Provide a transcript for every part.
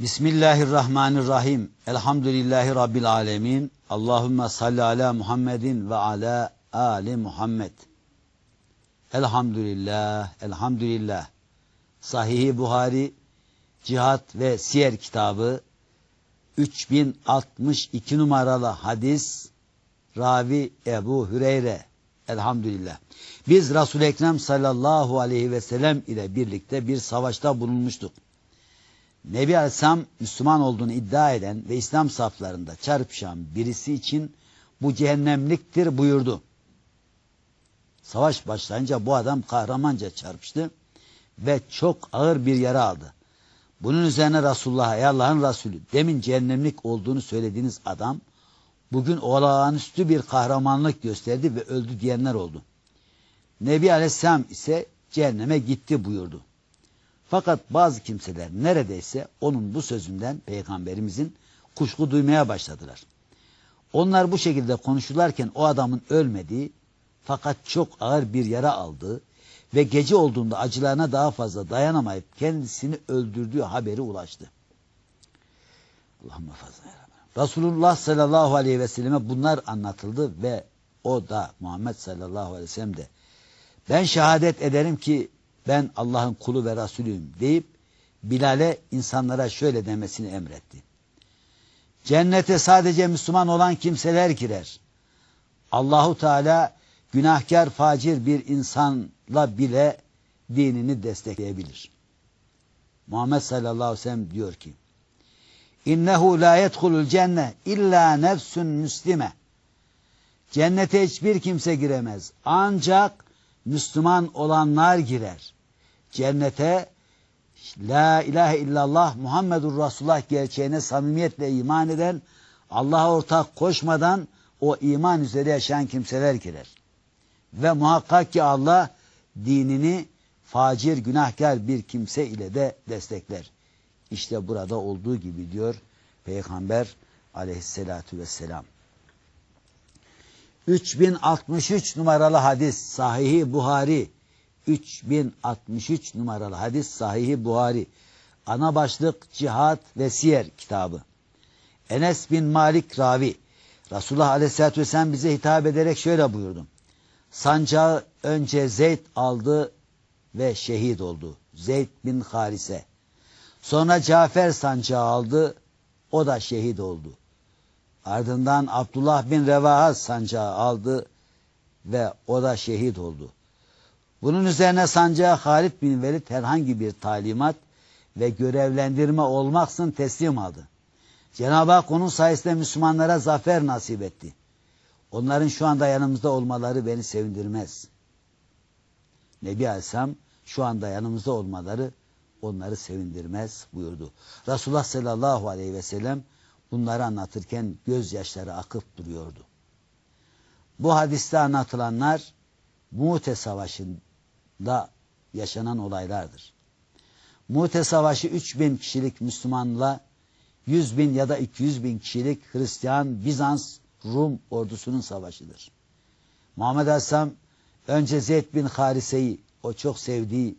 Bismillahirrahmanirrahim. Elhamdülillahi Rabbil alemin. Allahümme salli ala Muhammedin ve ala ali Muhammed. Elhamdülillah, elhamdülillah. Sahih-i Buhari, Cihat ve Siyer kitabı, 3062 numaralı hadis, ravi Ebu Hüreyre. Elhamdülillah. Biz Resul-i Ekrem sallallahu aleyhi ve sellem ile birlikte bir savaşta bulunmuştuk. Nebi Aleyhisselam Müslüman olduğunu iddia eden ve İslam saflarında çarpışan birisi için bu cehennemliktir buyurdu. Savaş başlayınca bu adam kahramanca çarpıştı ve çok ağır bir yara aldı. Bunun üzerine Resulullah, ey Allah'ın Resulü, demin cehennemlik olduğunu söylediğiniz adam, bugün olağanüstü bir kahramanlık gösterdi ve öldü diyenler oldu. Nebi Aleyhisselam ise cehenneme gitti buyurdu. Fakat bazı kimseler neredeyse onun bu sözünden peygamberimizin kuşku duymaya başladılar. Onlar bu şekilde konuşurlarken o adamın ölmediği fakat çok ağır bir yara aldığı ve gece olduğunda acılarına daha fazla dayanamayıp kendisini öldürdüğü haberi ulaştı. Allah'ım muhafaza. Resulullah sallallahu aleyhi ve selleme bunlar anlatıldı ve o da Muhammed sallallahu aleyhi ve sellem de ben şehadet ederim ki ben Allah'ın kulu ve Resulüyüm deyip Bilal'e insanlara şöyle demesini emretti. Cennete sadece Müslüman olan kimseler girer. Allahu Teala günahkar facir bir insanla bile dinini destekleyebilir. Muhammed sallallahu aleyhi ve sellem diyor ki İnnehu la yedhulul cenne illa nefsün müslime. Cennete hiçbir kimse giremez. Ancak Müslüman olanlar girer. Cennete La ilahe illallah Muhammedur Resulullah gerçeğine samimiyetle iman eden, Allah'a ortak koşmadan o iman üzere yaşayan kimseler girer. Ve muhakkak ki Allah dinini facir günahkar bir kimse ile de destekler. İşte burada olduğu gibi diyor Peygamber aleyhissalatu vesselam. 3063 numaralı hadis Sahih Buhari 3063 numaralı hadis Sahih Buhari ana başlık Cihat ve Siyer kitabı Enes bin Malik ravi Resulullah Aleyhisselatü Vesselam bize hitap ederek şöyle buyurdu. Sancağı önce Zeyd aldı ve şehit oldu. Zeyd bin Harise. Sonra Cafer sancağı aldı. O da şehit oldu. Ardından Abdullah bin Revaha sancağı aldı ve o da şehit oldu. Bunun üzerine sancağı Halid bin Velid herhangi bir talimat ve görevlendirme olmaksın teslim aldı. Cenab-ı Hak onun sayesinde Müslümanlara zafer nasip etti. Onların şu anda yanımızda olmaları beni sevindirmez. Nebi Aleyhisselam şu anda yanımızda olmaları onları sevindirmez buyurdu. Resulullah sallallahu aleyhi ve sellem bunları anlatırken gözyaşları akıp duruyordu. Bu hadiste anlatılanlar Mu'te Savaşı'nda yaşanan olaylardır. Mu'te Savaşı 3000 kişilik Müslümanla 100 bin ya da 200 bin kişilik Hristiyan Bizans Rum ordusunun savaşıdır. Muhammed Aleyhisselam önce Zeyd bin Harise'yi o çok sevdiği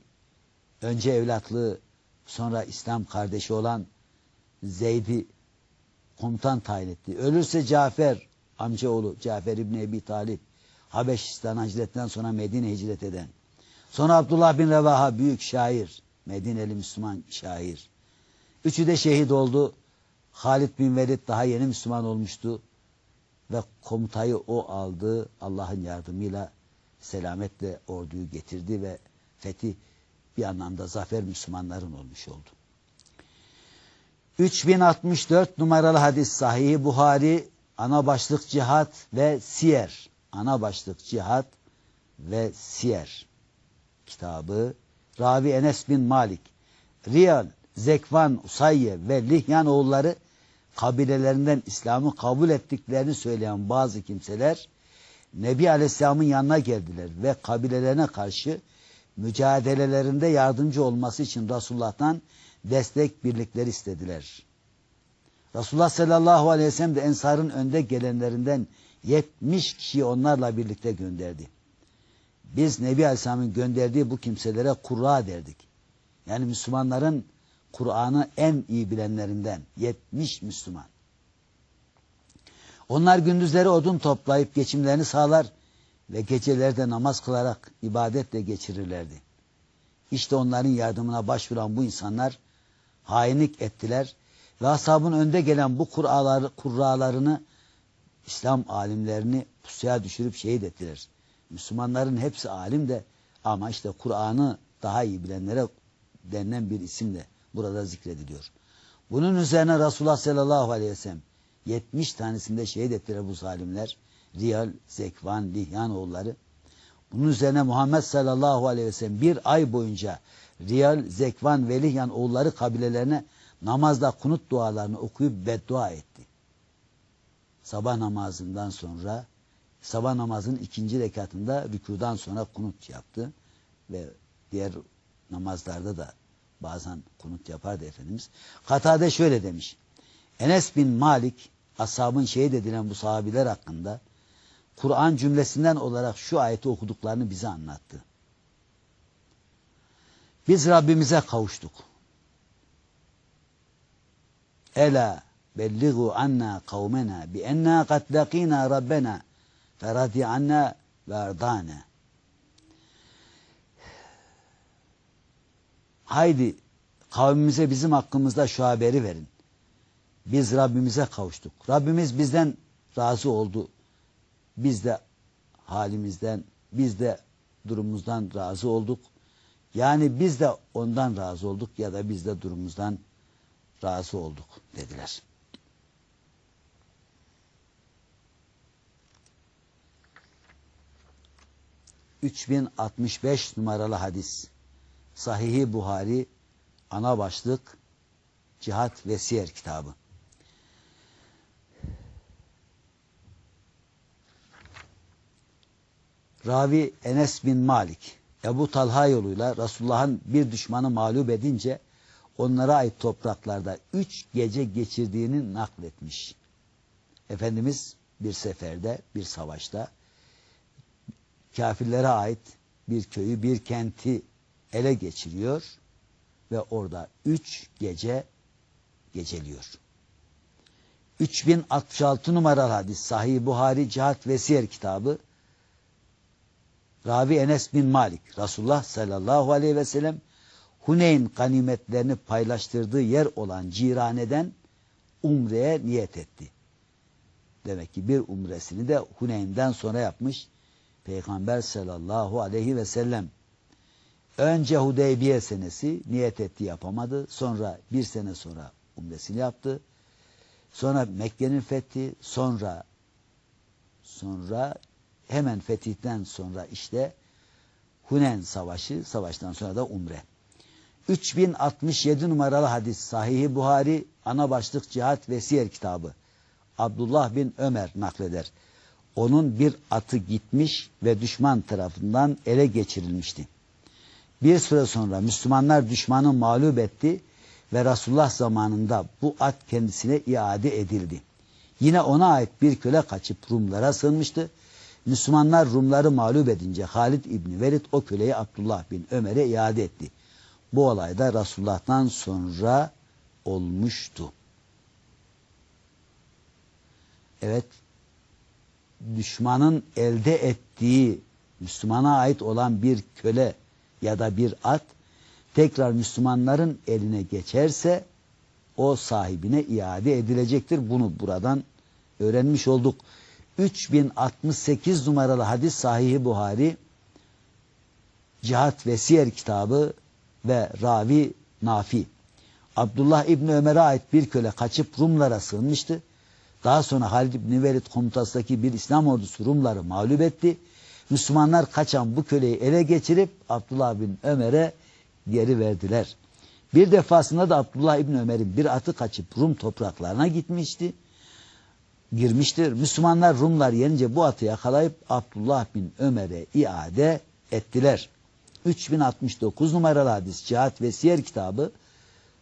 önce evlatlığı sonra İslam kardeşi olan Zeyd'i komutan tayin etti. Ölürse Cafer amcaoğlu Cafer İbni Ebi Talip Habeşistan hicretten sonra Medine hicret eden. Sonra Abdullah bin Revaha büyük şair. Medineli Müslüman şair. Üçü de şehit oldu. Halid bin Velid daha yeni Müslüman olmuştu. Ve komutayı o aldı. Allah'ın yardımıyla selametle orduyu getirdi ve fethi bir anlamda zafer Müslümanların olmuş oldu. 3064 numaralı hadis Sahih Buhari ana başlık cihat ve siyer. Ana başlık cihat ve siyer kitabı. Ravi Enes bin Malik. Riyal, Zekvan, Usayye ve Lihyan oğulları kabilelerinden İslam'ı kabul ettiklerini söyleyen bazı kimseler Nebi Aleyhisselam'ın yanına geldiler ve kabilelerine karşı mücadelelerinde yardımcı olması için Resulullah'tan destek birlikleri istediler. Resulullah sallallahu aleyhi ve sellem de Ensar'ın önde gelenlerinden 70 kişiyi onlarla birlikte gönderdi. Biz Nebi Aleyhisselam'ın gönderdiği bu kimselere kurra derdik. Yani Müslümanların Kur'an'ı en iyi bilenlerinden 70 Müslüman. Onlar gündüzleri odun toplayıp geçimlerini sağlar ve geceleri de namaz kılarak ibadetle geçirirlerdi. İşte onların yardımına başvuran bu insanlar hainlik ettiler ve ashabın önde gelen bu kur'aları, kurralarını İslam alimlerini pusuya düşürüp şehit ettiler. Müslümanların hepsi alim de ama işte Kur'an'ı daha iyi bilenlere denilen bir isimle burada zikrediliyor. Bunun üzerine Resulullah sallallahu aleyhi ve sellem 70 tanesinde şehit ettiler bu zalimler. Riyal, Zekvan, Lihyan oğulları. Bunun üzerine Muhammed sallallahu aleyhi ve sellem bir ay boyunca Riyal, Zekvan ve Lihyan oğulları kabilelerine namazda kunut dualarını okuyup beddua etti. Sabah namazından sonra sabah namazının ikinci rekatında rükudan sonra kunut yaptı ve diğer namazlarda da bazen kunut yapardı Efendimiz. Katade şöyle demiş. Enes bin Malik ashabın şehit edilen bu sahabiler hakkında Kur'an cümlesinden olarak şu ayeti okuduklarını bize anlattı. Biz Rabbimize kavuştuk. Ela belligu anna kavmena bi enna kad lakina rabbena feradi anna ve erdana. Haydi kavmimize bizim hakkımızda şu haberi verin. Biz Rabbimize kavuştuk. Rabbimiz bizden razı oldu. Biz de halimizden, biz de durumumuzdan razı olduk. Yani biz de ondan razı olduk ya da biz de durumumuzdan razı olduk dediler. ...3065 numaralı hadis. Sahih-i Buhari, ana başlık, Cihat ve Siyer kitabı. Ravi Enes bin Malik, Ebu Talha yoluyla Resulullah'ın bir düşmanı mağlup edince onlara ait topraklarda üç gece geçirdiğini nakletmiş. Efendimiz bir seferde, bir savaşta kafirlere ait bir köyü, bir kenti ele geçiriyor ve orada üç gece geceliyor. 3066 numaralı hadis Sahih Buhari Cihat ve kitabı Ravi Enes bin Malik Resulullah sallallahu aleyhi ve sellem Huneyn ganimetlerini paylaştırdığı yer olan Cirane'den umreye niyet etti. Demek ki bir umresini de Huneyn'den sonra yapmış Peygamber sallallahu aleyhi ve sellem. Önce Hudeybiye senesi niyet etti yapamadı. Sonra bir sene sonra umresini yaptı. Sonra Mekke'nin fethi, sonra sonra hemen fetihten sonra işte Hunen Savaşı, savaştan sonra da Umre. 3067 numaralı hadis Sahih-i Buhari ana başlık cihat ve siyer kitabı. Abdullah bin Ömer nakleder. Onun bir atı gitmiş ve düşman tarafından ele geçirilmişti. Bir süre sonra Müslümanlar düşmanı mağlup etti ve Resulullah zamanında bu at kendisine iade edildi. Yine ona ait bir köle kaçıp Rumlara sığınmıştı. Müslümanlar Rumları mağlup edince Halid İbni Velid o köleyi Abdullah bin Ömer'e iade etti. Bu olay da Resulullah'tan sonra olmuştu. Evet, düşmanın elde ettiği Müslümana ait olan bir köle ya da bir at tekrar Müslümanların eline geçerse o sahibine iade edilecektir. Bunu buradan öğrenmiş olduk. 3068 numaralı hadis Sahih-i Buhari Cihat ve Siyer kitabı ve Ravi Nafi. Abdullah İbni Ömer'e ait bir köle kaçıp Rumlara sığınmıştı. Daha sonra Halid İbni Velid komutasındaki bir İslam ordusu Rumları mağlup etti. Müslümanlar kaçan bu köleyi ele geçirip Abdullah bin Ömer'e geri verdiler. Bir defasında da Abdullah İbni Ömer'in bir atı kaçıp Rum topraklarına gitmişti. Girmiştir. Müslümanlar Rumlar yenince bu atı yakalayıp Abdullah bin Ömer'e iade ettiler. 3069 numaralı hadis Cihat ve Siyer kitabı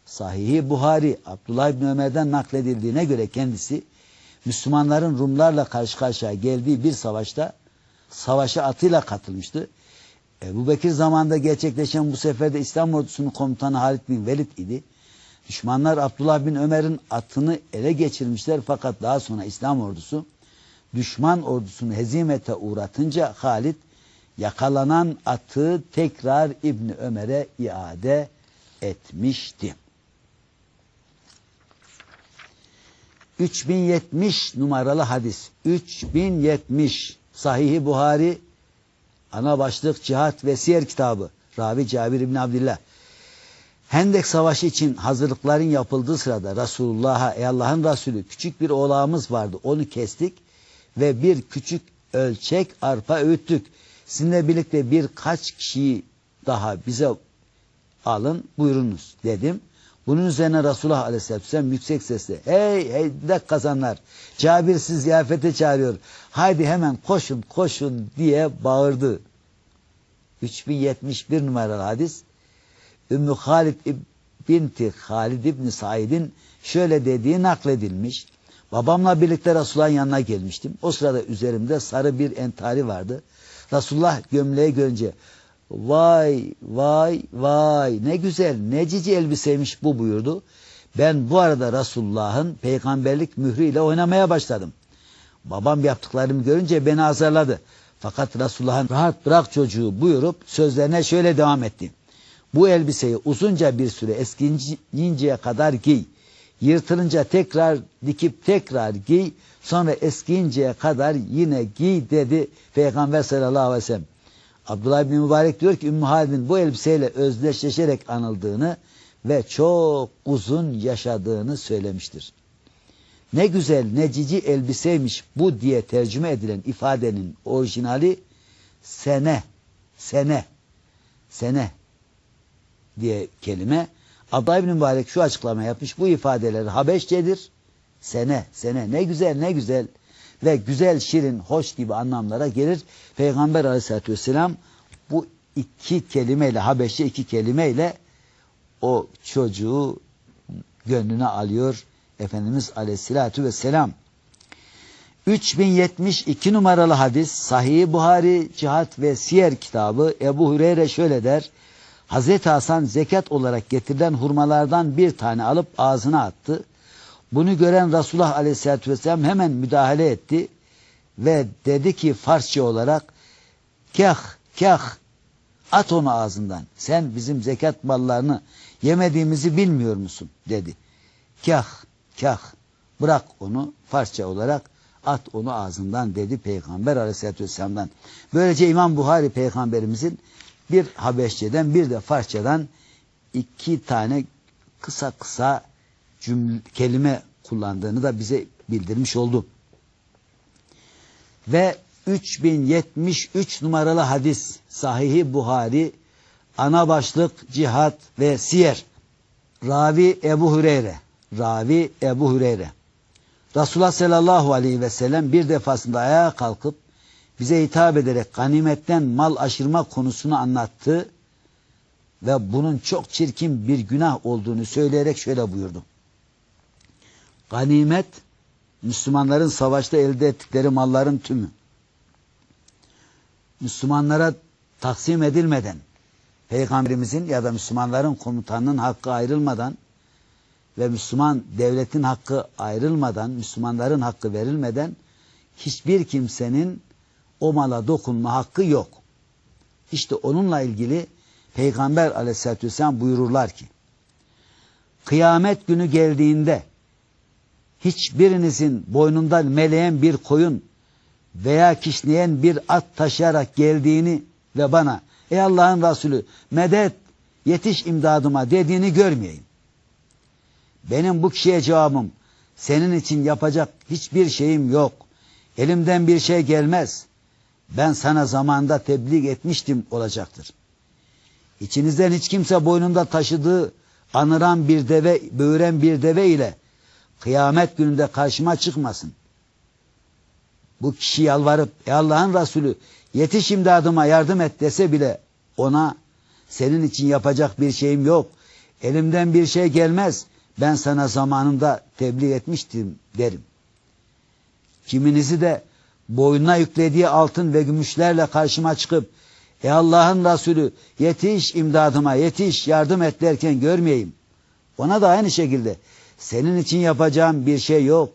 Sahih-i Buhari Abdullah bin Ömer'den nakledildiğine göre kendisi Müslümanların Rumlarla karşı karşıya geldiği bir savaşta savaşa atıyla katılmıştı. Ebu Bekir zamanında gerçekleşen bu seferde İslam ordusunun komutanı Halid bin Velid idi. Düşmanlar Abdullah bin Ömer'in atını ele geçirmişler fakat daha sonra İslam ordusu düşman ordusunu hezimete uğratınca Halid yakalanan atı tekrar İbni Ömer'e iade etmişti. 3070 numaralı hadis. 3070 Sahih-i Buhari ana başlık Cihat ve Siyer kitabı. Ravi Cabir İbni Abdillah. Hendek Savaşı için hazırlıkların yapıldığı sırada Resulullah'a ey Allah'ın Resulü küçük bir oğlağımız vardı. Onu kestik ve bir küçük ölçek arpa öğüttük. Sizinle birlikte birkaç kişiyi daha bize alın buyurunuz dedim. Bunun üzerine Resulullah Aleyhisselam yüksek sesle hey hey de kazanlar Cabir siz ziyafete çağırıyor. Haydi hemen koşun koşun diye bağırdı. 3071 numaralı hadis. Ümmü Halid binti Halid İbni Said'in şöyle dediği nakledilmiş. Babamla birlikte Resulullah'ın yanına gelmiştim. O sırada üzerimde sarı bir entari vardı. Resulullah gömleği görünce vay vay vay ne güzel ne cici elbiseymiş bu buyurdu. Ben bu arada Resulullah'ın peygamberlik mührüyle oynamaya başladım. Babam yaptıklarımı görünce beni azarladı. Fakat Resulullah'ın rahat bırak çocuğu buyurup sözlerine şöyle devam etti. Bu elbiseyi uzunca bir süre eskiyinceye kadar giy. Yırtılınca tekrar dikip tekrar giy. Sonra eskiyinceye kadar yine giy dedi Peygamber sallallahu aleyhi ve sellem. Abdullah bin Mübarek diyor ki Ümmü Halid'in bu elbiseyle özdeşleşerek anıldığını ve çok uzun yaşadığını söylemiştir. Ne güzel ne cici elbiseymiş bu diye tercüme edilen ifadenin orijinali sene, sene, sene diye kelime. Abdullah bin Mübarek şu açıklama yapmış. Bu ifadeler Habeşçedir. Sene, sene ne güzel ne güzel ve güzel, şirin, hoş gibi anlamlara gelir. Peygamber aleyhissalatü vesselam bu iki kelimeyle, Habeşçe iki kelimeyle o çocuğu gönlüne alıyor Efendimiz aleyhissalatü vesselam. 3072 numaralı hadis Sahih Buhari Cihat ve Siyer kitabı Ebu Hureyre şöyle der. Hazreti Hasan zekat olarak getirilen hurmalardan bir tane alıp ağzına attı. Bunu gören Resulullah Aleyhisselatü Vesselam hemen müdahale etti ve dedi ki Farsça olarak kah kah at onu ağzından. Sen bizim zekat mallarını yemediğimizi bilmiyor musun? dedi. Kah kah bırak onu Farsça olarak at onu ağzından dedi Peygamber Aleyhisselatü Vesselam'dan. Böylece İmam Buhari Peygamberimizin bir Habeşçeden bir de Farsçadan iki tane kısa kısa cümle, kelime kullandığını da bize bildirmiş oldu. Ve 3073 numaralı hadis Sahihi Buhari ana başlık cihat ve siyer ravi Ebu Hüreyre ravi Ebu Hüreyre Resulullah sallallahu aleyhi ve sellem bir defasında ayağa kalkıp bize hitap ederek ganimetten mal aşırma konusunu anlattı ve bunun çok çirkin bir günah olduğunu söyleyerek şöyle buyurdu. Ganimet, Müslümanların savaşta elde ettikleri malların tümü. Müslümanlara taksim edilmeden, Peygamberimizin ya da Müslümanların komutanının hakkı ayrılmadan ve Müslüman devletin hakkı ayrılmadan, Müslümanların hakkı verilmeden hiçbir kimsenin o mala dokunma hakkı yok. İşte onunla ilgili Peygamber aleyhissalatü vesselam buyururlar ki kıyamet günü geldiğinde hiçbirinizin boynundan meleğen bir koyun veya kişneyen bir at taşıyarak geldiğini ve bana ey Allah'ın Resulü medet yetiş imdadıma dediğini görmeyeyim. Benim bu kişiye cevabım senin için yapacak hiçbir şeyim yok. Elimden bir şey gelmez ben sana zamanda tebliğ etmiştim olacaktır. İçinizden hiç kimse boynunda taşıdığı anıran bir deve, böğüren bir deve ile kıyamet gününde karşıma çıkmasın. Bu kişi yalvarıp ey Allah'ın Resulü yetiş imdadıma yardım et dese bile ona senin için yapacak bir şeyim yok. Elimden bir şey gelmez. Ben sana zamanında tebliğ etmiştim derim. Kiminizi de boynuna yüklediği altın ve gümüşlerle karşıma çıkıp Ey Allah'ın Resulü yetiş imdadıma yetiş yardım et derken görmeyeyim. Ona da aynı şekilde senin için yapacağım bir şey yok.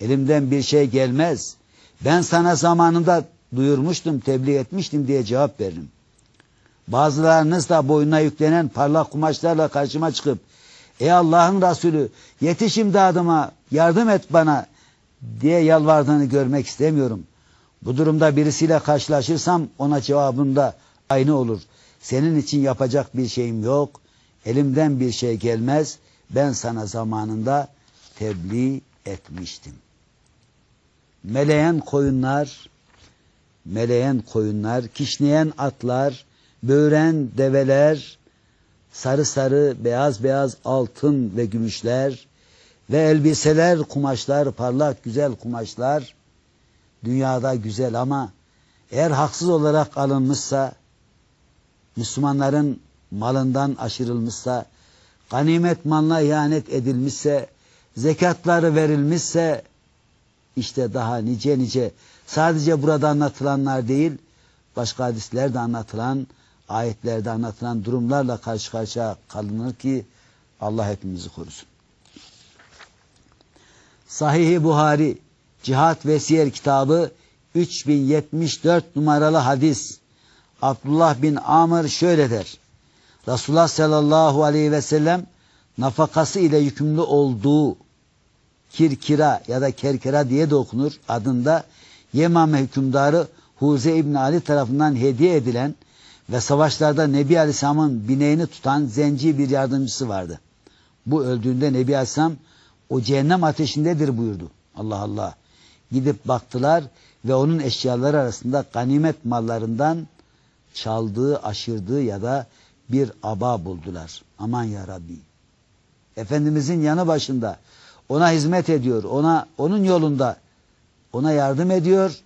Elimden bir şey gelmez. Ben sana zamanında duyurmuştum, tebliğ etmiştim diye cevap veririm. Bazılarınız da boynuna yüklenen parlak kumaşlarla karşıma çıkıp Ey Allah'ın Resulü yetiş imdadıma yardım et bana diye yalvardığını görmek istemiyorum. Bu durumda birisiyle karşılaşırsam ona cevabında aynı olur. Senin için yapacak bir şeyim yok. Elimden bir şey gelmez. Ben sana zamanında tebliğ etmiştim. Meleyen koyunlar, meleyen koyunlar, kişneyen atlar, böğren develer, sarı sarı, beyaz beyaz altın ve gümüşler ve elbiseler, kumaşlar, parlak güzel kumaşlar dünyada güzel ama eğer haksız olarak alınmışsa, Müslümanların malından aşırılmışsa, ganimet malına ihanet edilmişse, zekatları verilmişse, işte daha nice nice sadece burada anlatılanlar değil, başka hadislerde anlatılan, ayetlerde anlatılan durumlarla karşı karşıya kalınır ki Allah hepimizi korusun. Sahih-i Buhari Cihat ve Siyer kitabı 3074 numaralı hadis. Abdullah bin Amr şöyle der. Resulullah sallallahu aleyhi ve sellem nafakası ile yükümlü olduğu kirkira ya da kerkera diye de okunur adında Yemame hükümdarı Huze İbni Ali tarafından hediye edilen ve savaşlarda Nebi Aleyhisselam'ın bineğini tutan zenci bir yardımcısı vardı. Bu öldüğünde Nebi Aleyhisselam o cehennem ateşindedir buyurdu. Allah Allah. Gidip baktılar ve onun eşyaları arasında ganimet mallarından çaldığı, aşırdığı ya da bir aba buldular. Aman ya Rabbi. Efendimizin yanı başında ona hizmet ediyor, ona onun yolunda ona yardım ediyor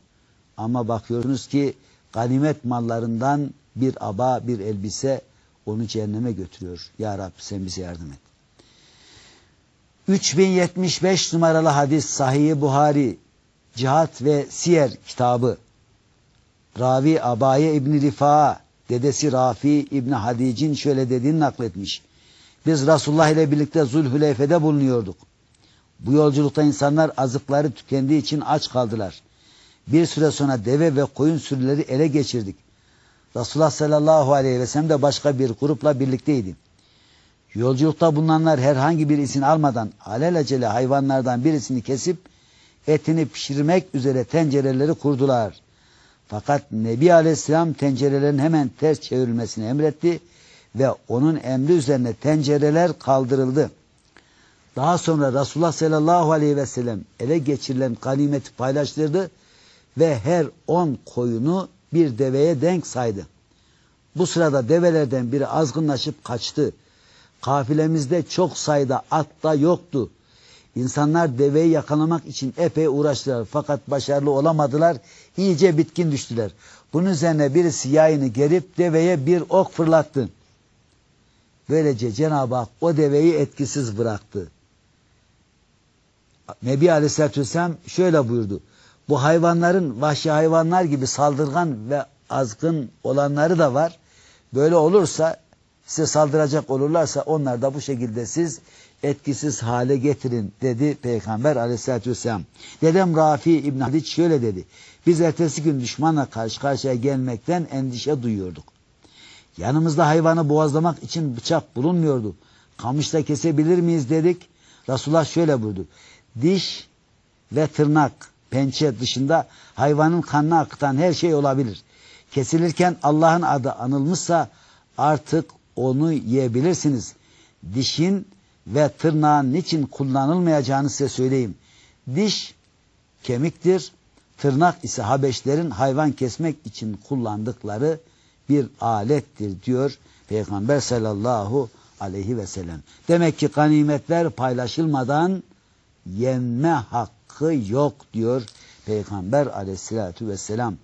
ama bakıyorsunuz ki ganimet mallarından bir aba, bir elbise onu cehenneme götürüyor. Ya Rabbi sen bize yardım et. 3075 numaralı hadis Sahih Buhari Cihat ve Siyer kitabı Ravi Abaye İbni Rifa'a dedesi Rafi İbni Hadic'in şöyle dediğini nakletmiş. Biz Resulullah ile birlikte Zulhüleyfe'de bulunuyorduk. Bu yolculukta insanlar azıkları tükendiği için aç kaldılar. Bir süre sonra deve ve koyun sürüleri ele geçirdik. Resulullah sallallahu aleyhi ve sellem de başka bir grupla birlikteydi. Yolculukta bulunanlar herhangi bir izin almadan alelacele hayvanlardan birisini kesip etini pişirmek üzere tencereleri kurdular. Fakat Nebi Aleyhisselam tencerelerin hemen ters çevrilmesini emretti ve onun emri üzerine tencereler kaldırıldı. Daha sonra Resulullah sallallahu aleyhi ve sellem ele geçirilen ganimeti paylaştırdı ve her on koyunu bir deveye denk saydı. Bu sırada develerden biri azgınlaşıp kaçtı. Kafilemizde çok sayıda at da yoktu. İnsanlar deveyi yakalamak için epey uğraştılar fakat başarılı olamadılar. İyice bitkin düştüler. Bunun üzerine birisi yayını gerip deveye bir ok fırlattı. Böylece Cenab-ı Hak o deveyi etkisiz bıraktı. Nebi Aleyhisselatü Vesselam şöyle buyurdu. Bu hayvanların vahşi hayvanlar gibi saldırgan ve azgın olanları da var. Böyle olursa size saldıracak olurlarsa onlar da bu şekilde siz etkisiz hale getirin dedi Peygamber aleyhissalatü vesselam. Dedem Rafi İbn Hadid şöyle dedi. Biz ertesi gün düşmanla karşı karşıya gelmekten endişe duyuyorduk. Yanımızda hayvanı boğazlamak için bıçak bulunmuyordu. Kamışta kesebilir miyiz dedik. Resulullah şöyle buyurdu. Diş ve tırnak, pençe dışında hayvanın kanını akıtan her şey olabilir. Kesilirken Allah'ın adı anılmışsa artık onu yiyebilirsiniz. Dişin ve tırnağın niçin kullanılmayacağını size söyleyeyim. Diş kemiktir, tırnak ise Habeşlerin hayvan kesmek için kullandıkları bir alettir diyor Peygamber sallallahu aleyhi ve sellem. Demek ki ganimetler paylaşılmadan yenme hakkı yok diyor Peygamber aleyhissalatü vesselam.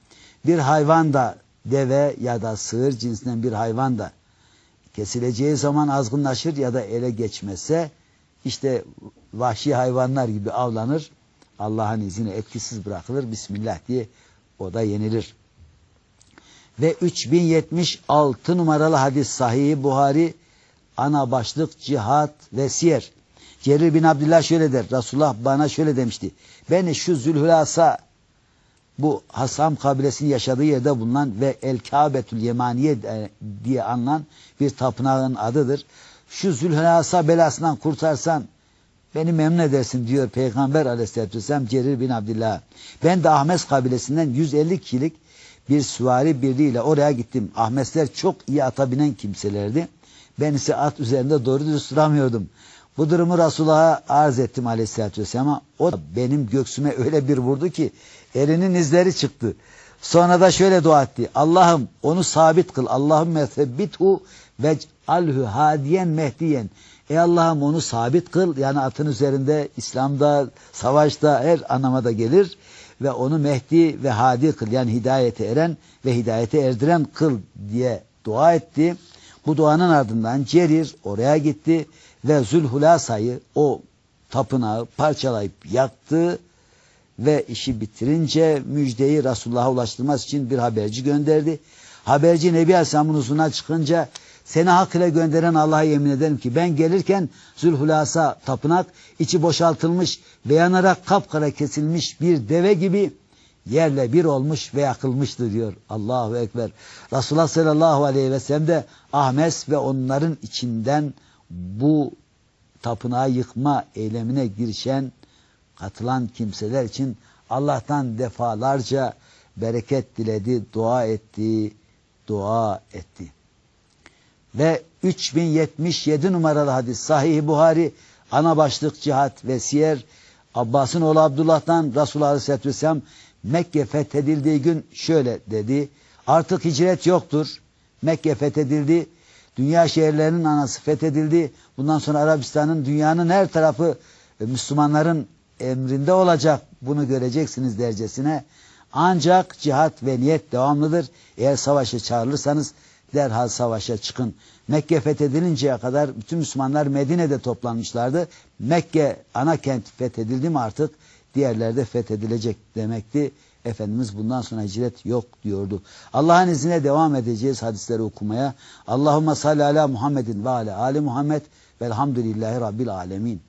Bir hayvan da deve ya da sığır cinsinden bir hayvan da kesileceği zaman azgınlaşır ya da ele geçmese işte vahşi hayvanlar gibi avlanır. Allah'ın izniyle etkisiz bırakılır. Bismillah diye o da yenilir. Ve 3076 numaralı hadis Sahih Buhari ana başlık cihat ve siyer. Cerir bin Abdullah şöyle der. Resulullah bana şöyle demişti. Beni şu Zülhülasa bu Hasam kabilesinin yaşadığı yerde bulunan ve El Kâbetül Yemaniye diye anılan bir tapınağın adıdır. Şu Zülhülasa belasından kurtarsan beni memnun edersin diyor Peygamber aleyhissalatü vesselam Cerir bin Abdullah. Ben de Ahmes kabilesinden 150 kişilik bir süvari birliğiyle oraya gittim. Ahmesler çok iyi ata binen kimselerdi. Ben ise at üzerinde doğru düz duramıyordum. Bu durumu Resulullah'a arz ettim aleyhissalatü vesselam. O benim göksüme öyle bir vurdu ki elinin izleri çıktı. Sonra da şöyle dua etti. Allah'ım onu sabit kıl. Allahümme sebbithu ve alhu hadiyen mehdiyen. Ey Allah'ım onu sabit kıl. Yani atın üzerinde, İslam'da, savaşta her anlamada gelir. Ve onu Mehdi ve Hadi kıl. Yani hidayete eren ve hidayete erdiren kıl diye dua etti. Bu duanın ardından Cerir oraya gitti ve Zülhulasa'yı o tapınağı parçalayıp yaktı ve işi bitirince müjdeyi Resulullah'a ulaştırması için bir haberci gönderdi. Haberci Nebi Aleyhisselam'ın huzuruna çıkınca seni hak ile gönderen Allah'a yemin ederim ki ben gelirken Zülhulasa tapınak içi boşaltılmış ve yanarak kapkara kesilmiş bir deve gibi yerle bir olmuş ve yakılmıştır diyor. Allahu Ekber. Resulullah sallallahu aleyhi ve sellem de Ahmes ve onların içinden bu tapınağı yıkma eylemine girişen katılan kimseler için Allah'tan defalarca bereket diledi, dua etti, dua etti. Ve 3077 numaralı hadis Sahih Buhari ana başlık cihat ve siyer Abbas'ın oğlu Abdullah'tan Resulullah Aleyhisselatü Vesselam Mekke fethedildiği gün şöyle dedi. Artık hicret yoktur. Mekke fethedildi. Dünya şehirlerinin anası fethedildi. Bundan sonra Arabistan'ın dünyanın her tarafı Müslümanların emrinde olacak. Bunu göreceksiniz dercesine. Ancak cihat ve niyet devamlıdır. Eğer savaşa çağrılırsanız derhal savaşa çıkın. Mekke fethedilinceye kadar bütün Müslümanlar Medine'de toplanmışlardı. Mekke ana kent fethedildi mi artık diğerleri de fethedilecek demekti. Efendimiz bundan sonra hicret yok diyordu. Allah'ın izniyle devam edeceğiz hadisleri okumaya. Allahümme salli ala Muhammedin ve ala Ali Muhammed velhamdülillahi rabbil alemin.